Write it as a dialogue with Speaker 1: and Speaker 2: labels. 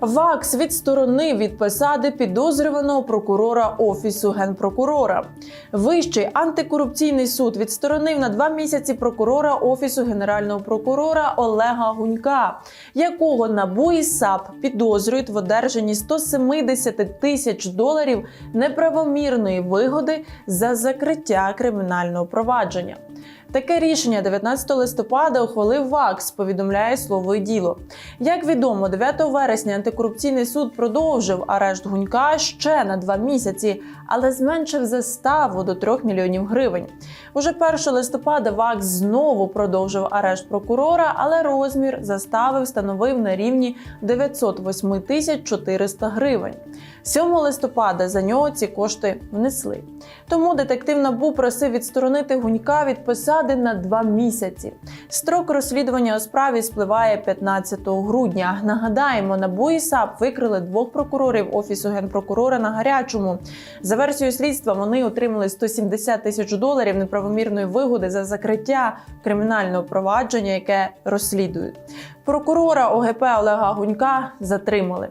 Speaker 1: ВАКС відсторонив від посади підозрюваного прокурора офісу генпрокурора. Вищий антикорупційний суд відсторонив на два місяці прокурора офісу генерального прокурора Олега Гунька, якого НАБУ і САП підозрюють в одержанні 170 тисяч доларів неправомірної вигоди за закриття кримінального провадження. Таке рішення 19 листопада ухвалив ВАКС, повідомляє слово і діло. Як відомо, 9 вересня антикорупційний суд продовжив арешт Гунька ще на два місяці, але зменшив заставу до 3 мільйонів гривень. Уже 1 листопада ВАКС знову продовжив арешт прокурора, але розмір застави встановив на рівні 908 тисяч 400 гривень. 7 листопада за нього ці кошти внесли. Тому детектив НАБУ просив відсторонити Гунька від посади на два місяці. Строк розслідування у справі спливає 15 грудня. Нагадаємо, НАБУ і САП викрили двох прокурорів офісу генпрокурора на гарячому. За версією слідства вони отримали 170 тисяч доларів неправомірної вигоди за закриття кримінального провадження, яке розслідують. Прокурора ОГП Олега Гунька затримали.